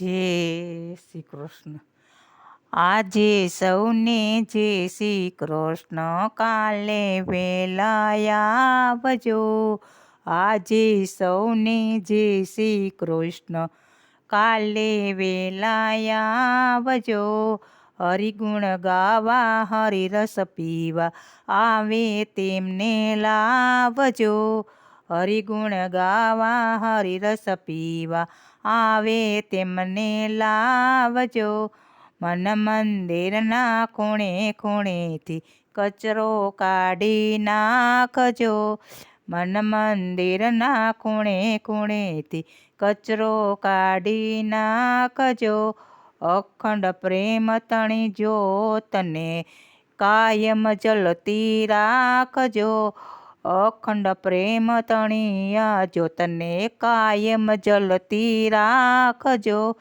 જય શ્રી કૃષ્ણ. આજે સૌને જય શ્રી કૃષ્ણ. કાલે વેલાયા વજો આજે સૌને જય શ્રી કૃષ્ણ. કાલે વેલા આવજો. હરિગુણ ગાવા, હરિરસ પીવા. આવે તેમને લાવજો. હરિગુણ ગાવા, હરિરસ પીવા. આવે તેમને લાવજો. મન મંદિરના ખૂણે ખૂણેથી કચરો કાઢી નાખજો. મન મંદિરના ખૂણે ખૂણેથી કચરો કાઢી નાખજો. અખંડ પ્રેમ તણી જ્યોતને કાયમ જલતી રાખજો. અખંડ પ્રેમ તણિયા જ્યોતને કાયમ જલતી રાખજો.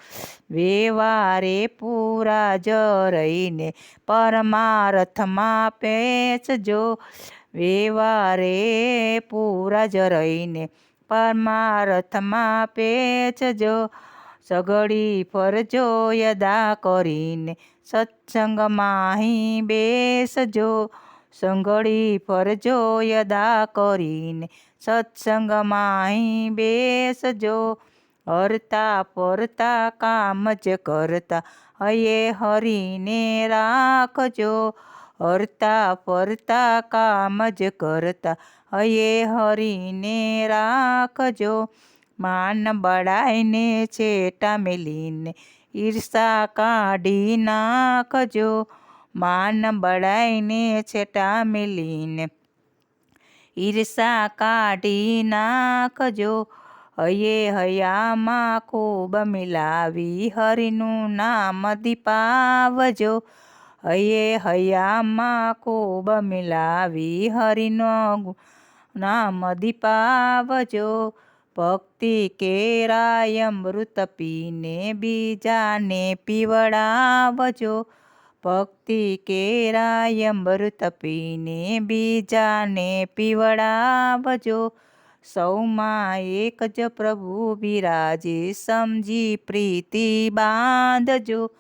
વેવારે પૂરા જ રહીને પરમાર્થમાં પેચજો વેવારે પૂરા જ રહીને પરમાર્થમાં પેચજો સગડી ફરજો યદા કરીને સત્સંગમાં બેસજો. સંઘળી ફરજો યદા કરીને સત્સંગમાં અહીં બેસજો. હરતા ફરતા કામ જ કરતા હયે હરીને રાખજો. હરતા ફરતા કામ જ કરતા હયે હરીને રાખજો. માન બળાઈને છેટા મેલીને ઈર્ષા કાઢી નાખજો. માન બળાઈને છેટા મિલીને. ઈર્ષા કાઢી નાખજો. હયે હયામાં ખૂબ મિલાવી હરિનું નામ દીપાવજો. હયે હયામાં ખૂબ મિલાવી હરિનો નામ દીપાવજો. ભક્તિ કેરાય અમૃત પીને બીજાને પીવડાવજો. ભક્તિ કેરાય અમૃત પીને બીજાને પીવડાવજો. સૌમાં એક જ પ્રભુ બિરાજે સમજી પ્રીતિ બાંધજો.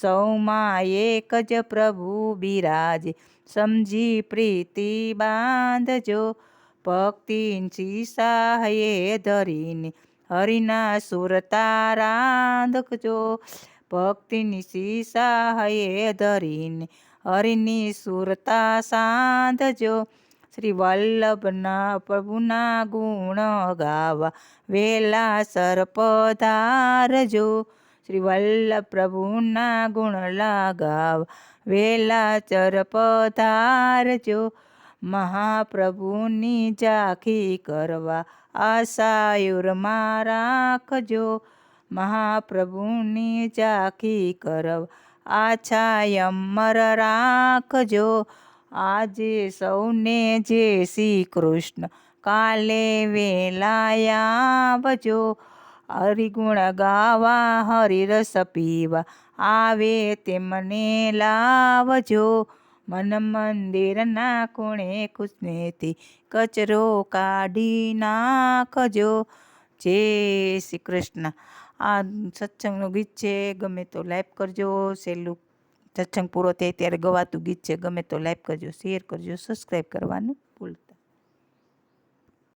સૌમાં એક જ પ્રભુ બિરાજે સમજી પ્રીતિ બાંધજો. ભક્તિ શીશાએ ધરીને હરિના સુરતા રાંધજો ભક્તિની શીશાએ ધરીને, હરિની સુરતા સાંધજો. શ્રી વલ્લભના પ્રભુના ગુણ ગાવા, વેલા સરપધારજો. શ્રી વલ્લભ પ્રભુના ગુણ લગાવ, વેલા ચરપધારજો. મહાપ્રભુની ઝાંખી કરવા આશાયુરમાં રાખજો. મહાપ્રભુની ચાખી કરવ. આછા અમર રાખજો. આજે સૌને જે શ્રી કૃષ્ણ કાલે વેલાયા આવજો. હરિગુણ ગાવા, હરિરસ પીવા, આવે તેમને લાવજો. મન મંદિરના ખૂણે ખુશનેથી કચરો કાઢી નાખજો. જય શ્રી કૃષ્ણ આ સત્સંગનું ગીત છે, ગમે તો લાઈક કરજો સહેલું સત્સંગ પૂરો થાય ત્યારે ગવાતું ગીત છે, ગમે તો લાઈક કરજો, શેર કરજો, સબસ્ક્રાઈબ કરવાનું.